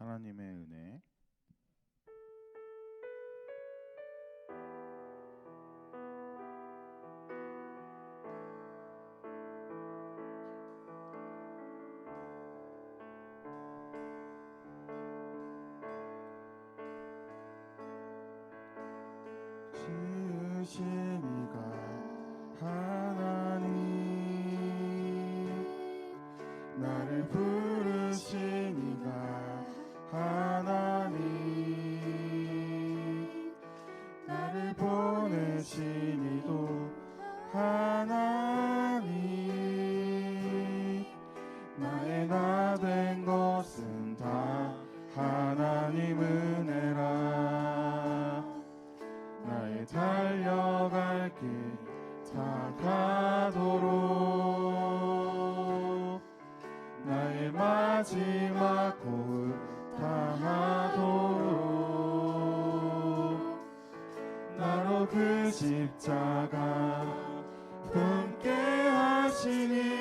하나님의 은혜. 나가 함께 하시니.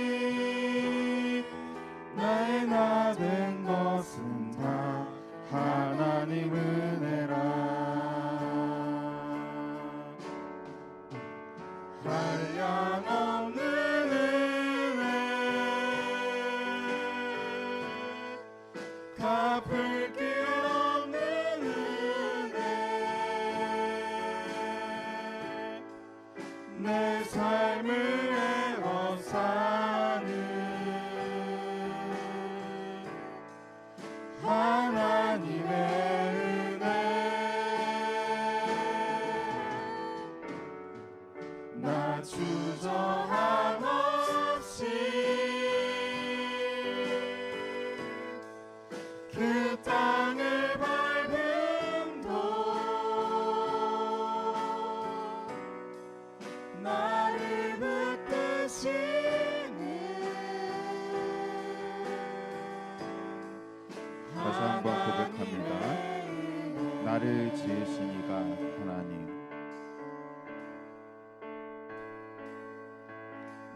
나를 지으시니가 하나님.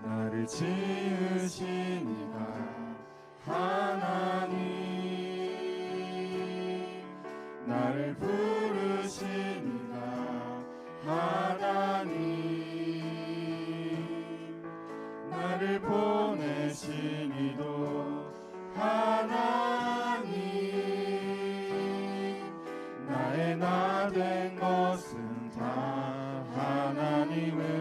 나를 지으시니가 하나님. Amen.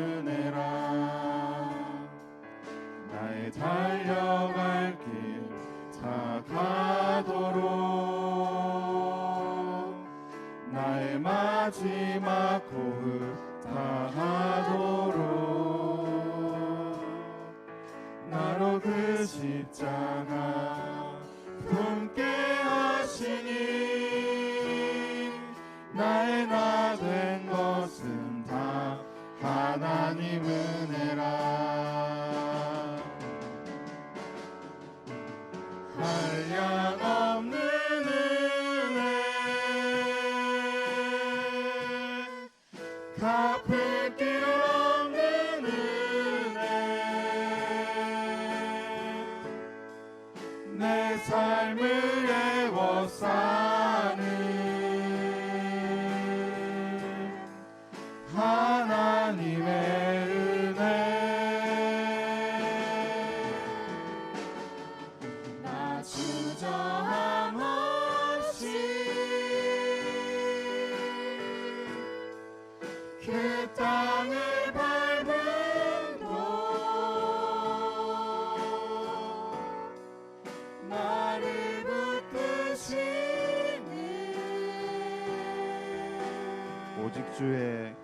yeah 그 땅을 밟은 돌 나를 붙드시는 오직 주의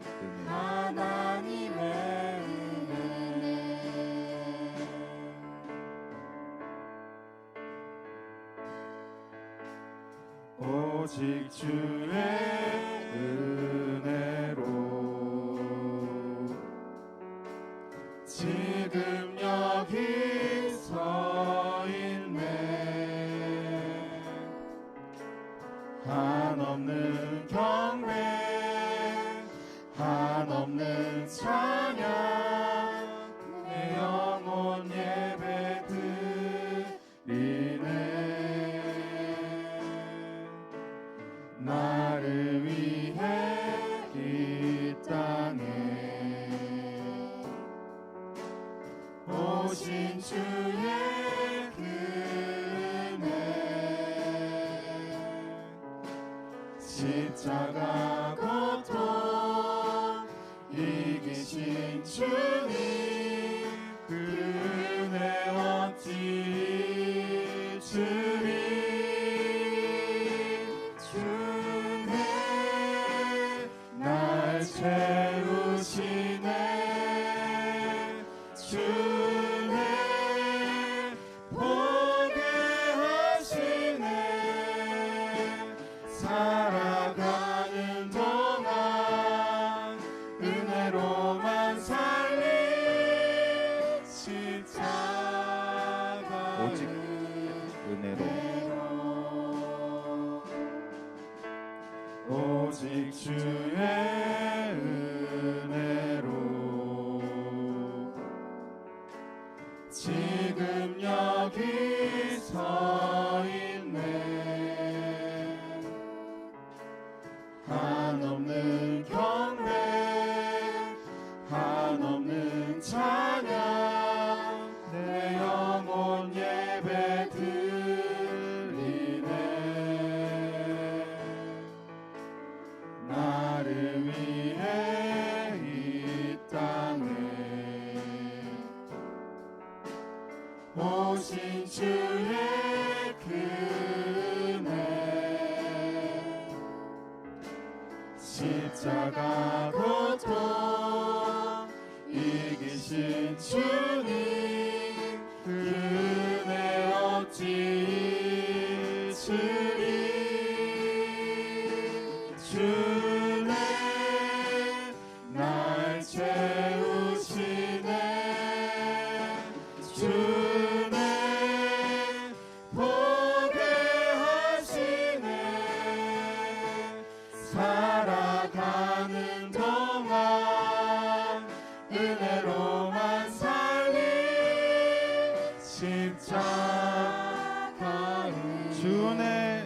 은혜. 십자가 고통 이기신 주님 은혜 어찌 주님. 주님 날 채우시네. 주님 포기하시네. 사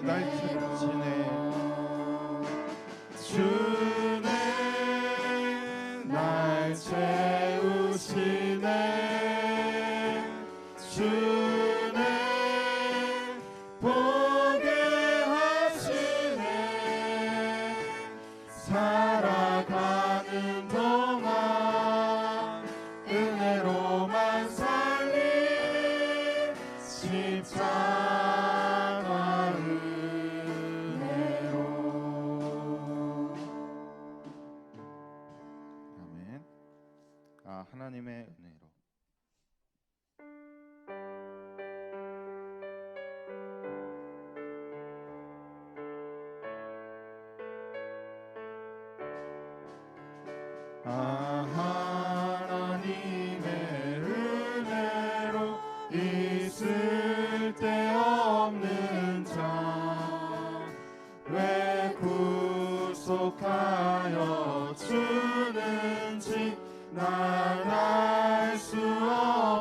night. 아, 하나님의 은혜로.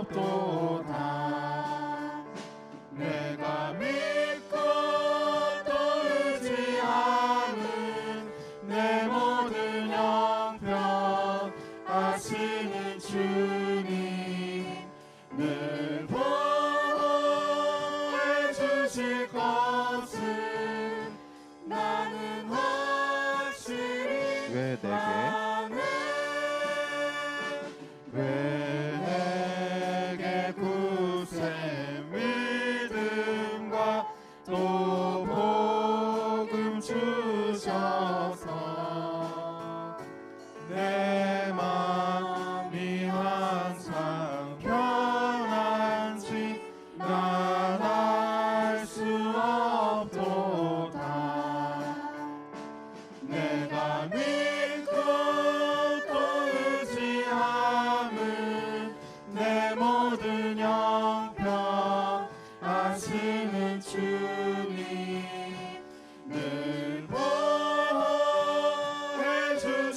Oh.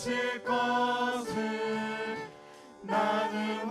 하실 것을 나는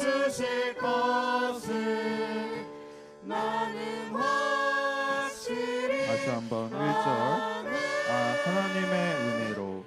쓰실 것을 나는 확실히 다시 한번 1절. 아 하나님의 은혜로.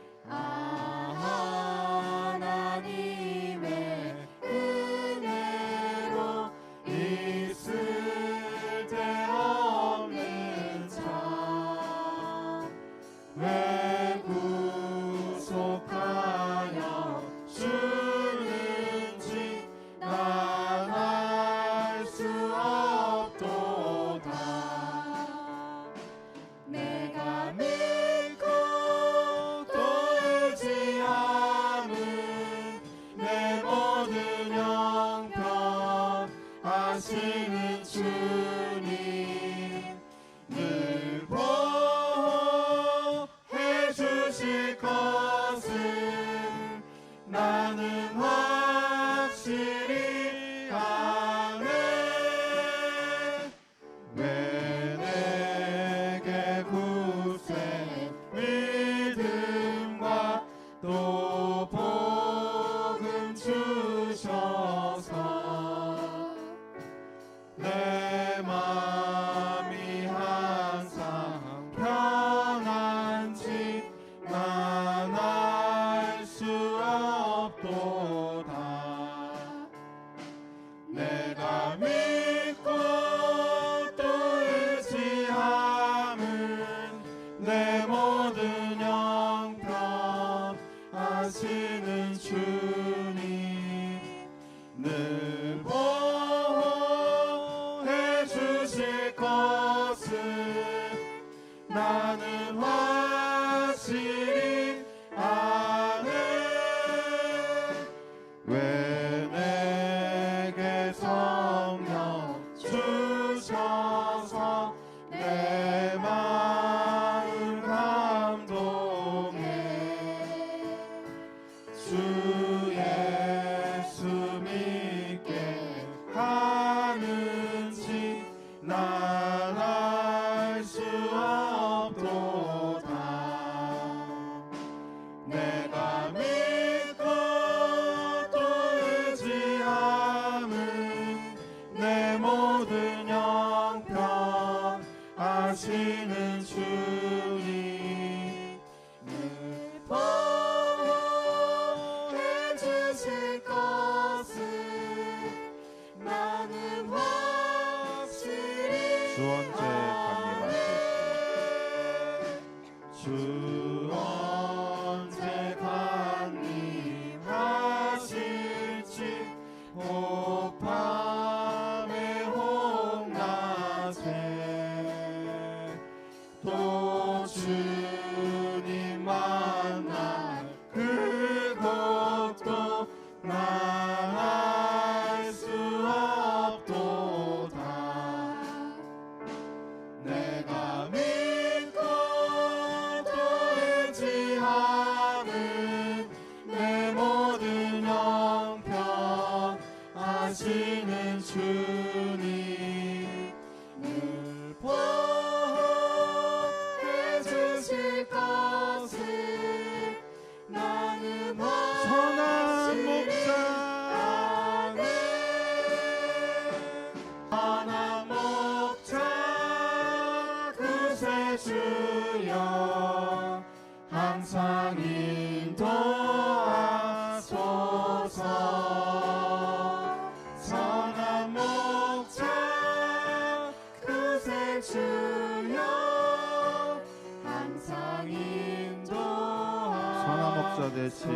하시는 주. 주여 항상 인도하소서. 대신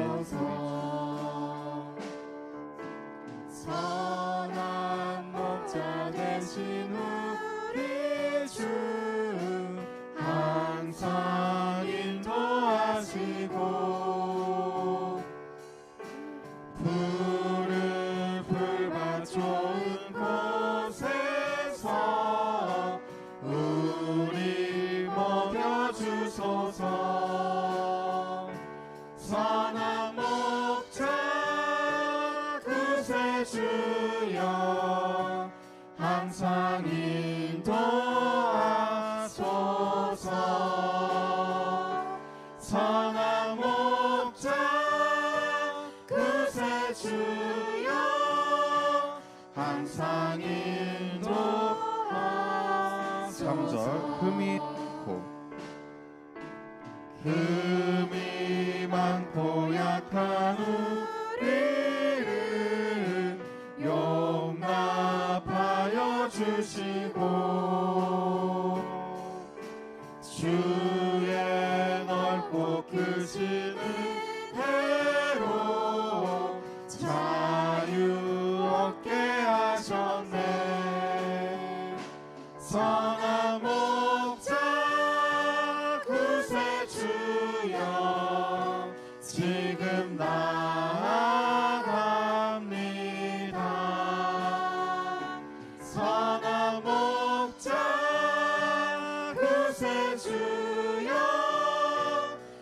주여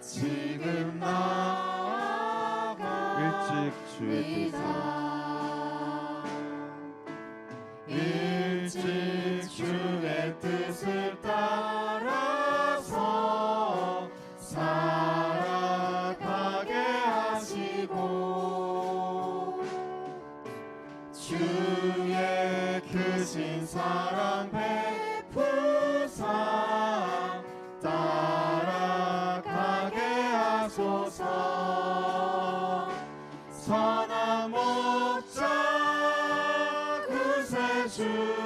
지금 나아가 일찍 주의 뜻을 to